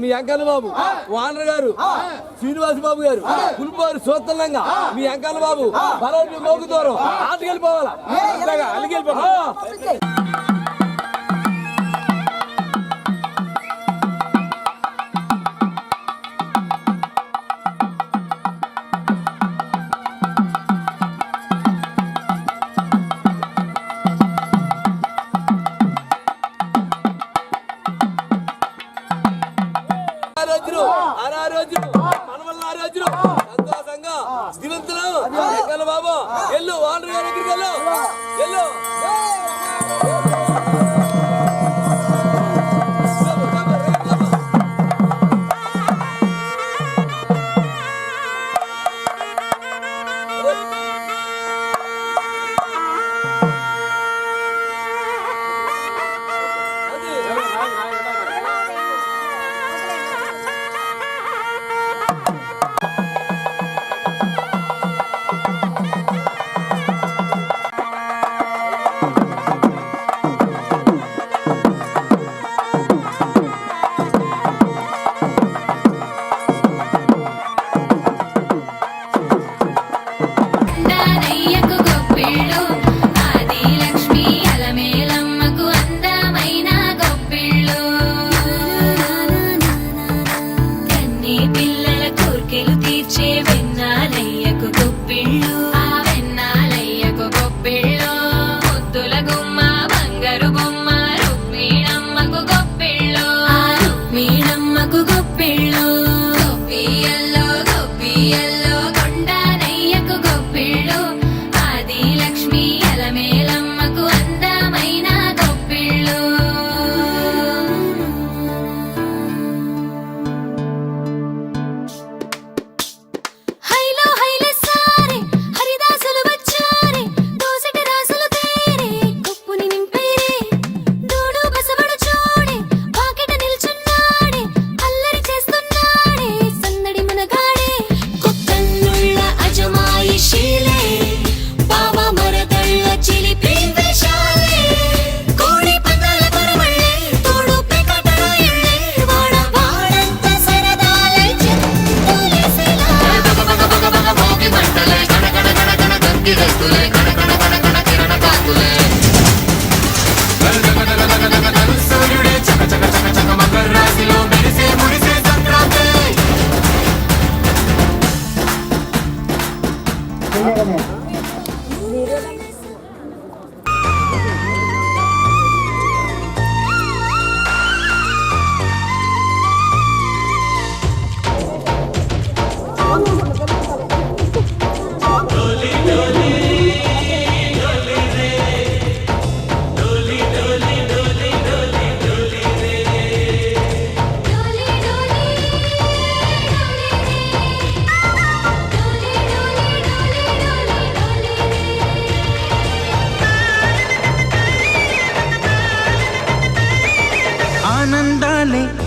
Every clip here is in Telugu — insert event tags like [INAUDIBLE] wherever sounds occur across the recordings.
మీ అంకాల బాబు వానర్ గారు. శ్రీనివాస్ బాబు గారు. కులుపారు సోత్తలంగా మీ అంకాల బాబు బలం మోగుతారు ఆటకెళ్ళిపోవాలా అలిగెళ్ళిపోవాలి 어.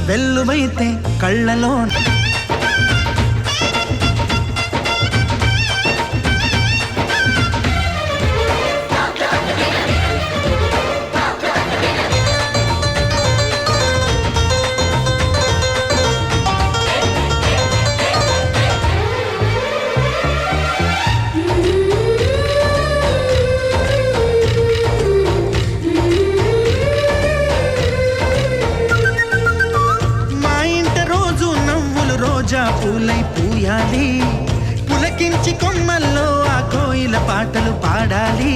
வெல்லுமைத்தேன் கள்ளலோன். రోజా పూలై పూయాలి. పులకించి కొమ్మల్లో ఆ కోయిల పాటలు పాడాలి.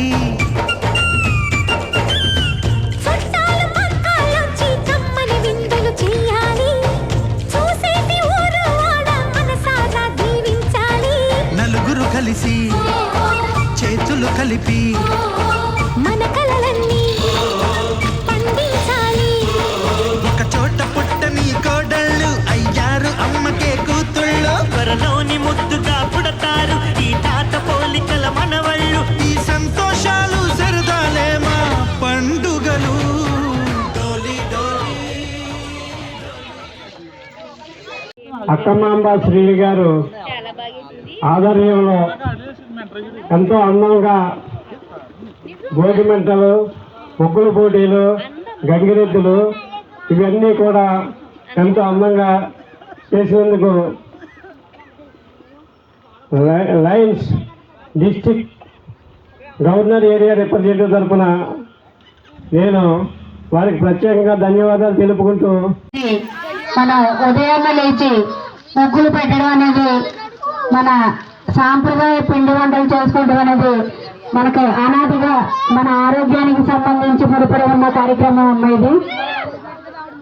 కలిసి చేతులు కలిపి అక్కమాంబ శ్రీని గారు ఆధ్వర్యంలో ఎంతో అందంగా గోటిమెంటలు ముగ్గుల పోటీలు గంగిరెద్దులు ఇవన్నీ కూడా ఎంతో అందంగా చేసినందుకు Lions district governor area representative తరఫున నేను వారికి ప్రత్యేకంగా ధన్యవాదాలు తెలుపుకుంటూ మన ఉదయం లేచి ముగ్గులు పెట్టడం అనేది మన సాంప్రదాయ పిండి వంటలు చేసుకోవడం అనేది మనకు అనాదిగా మన ఆరోగ్యానికి సంబంధించి ముడిపడి ఉన్న కార్యక్రమం అమ్మ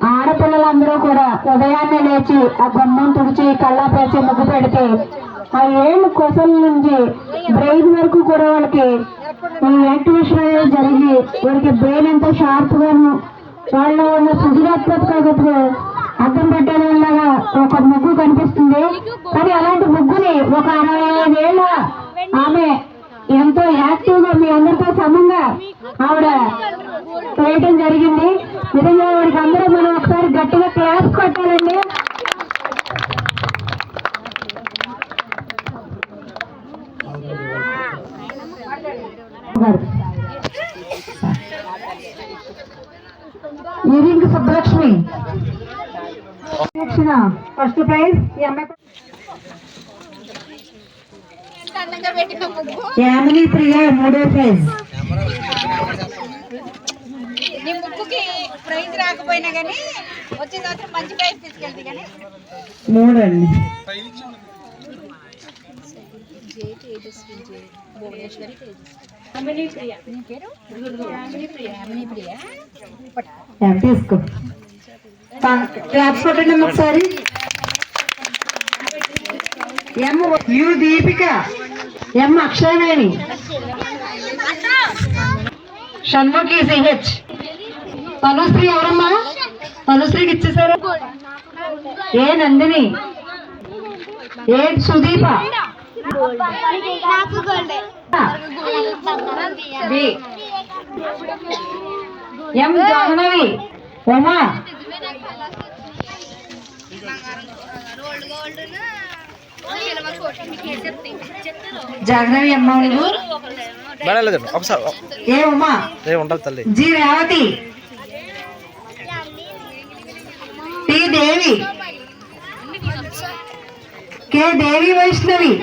ఆడపిల్లలందరూ కూడా ఉదయాన్నే లేచి ఆ గుమ్మం తుడిచి కళ్ళాపేసి ముగ్గు పెడితే ఆ ఏళ్ళు కొసల నుంచి బ్రెయిన్ వరకు కూడా వాళ్ళకి ఈ యాక్టివేషన్ అనేది జరిగి వారికి బ్రెయిన్ ఎంతో షార్ప్గాను వాళ్ళు ఉన్న సృజనాత్మకతకు అర్థం పెట్టేలాగా ఒక ముగ్గు కనిపిస్తుంది. కానీ అలాంటి ముగ్గుని ఒక అరవై ఐదేళ్ళ ఆమె ఎంతో యాక్టివ్గా మీ అందరితో సమంగా ఆవిడ వేయటం జరిగింది. నిజంగా వాడికి అందరూ మనం ఒకసారి గట్టిగా class కొట్టాలండి. [LAUGHS] ఇరింగ్ Subbalakshmi. First prize Yamini Priya మూడో ప్రైజ్ నీ ముక్కుకి ప్రైజ్ రాకపోయినా కానీ వచ్చే సంవత్సరం మంచి ప్రైజ్ తీసుకెళ్తే కానీ మూడండి. ఏం తీసుకో క్లాప్స్ కొట్టండి అమ్మ ఒకసారి. M U Deepika M Akshayaveni Shanmukhi CH Tanushree ఎవరమ్మా? తనుశ్రీకి ఇచ్చేసారు? ఏ నందిని? ఏ సుదీప? ఎం జాహ్నవి? ఉమా? అమ్మ నువ్వు? లేదు ఒకసారి ఏ ఉమా? ఏ ఉంటుంది తల్లి. G Revathi. T Devi. K Devi Vaishnavi.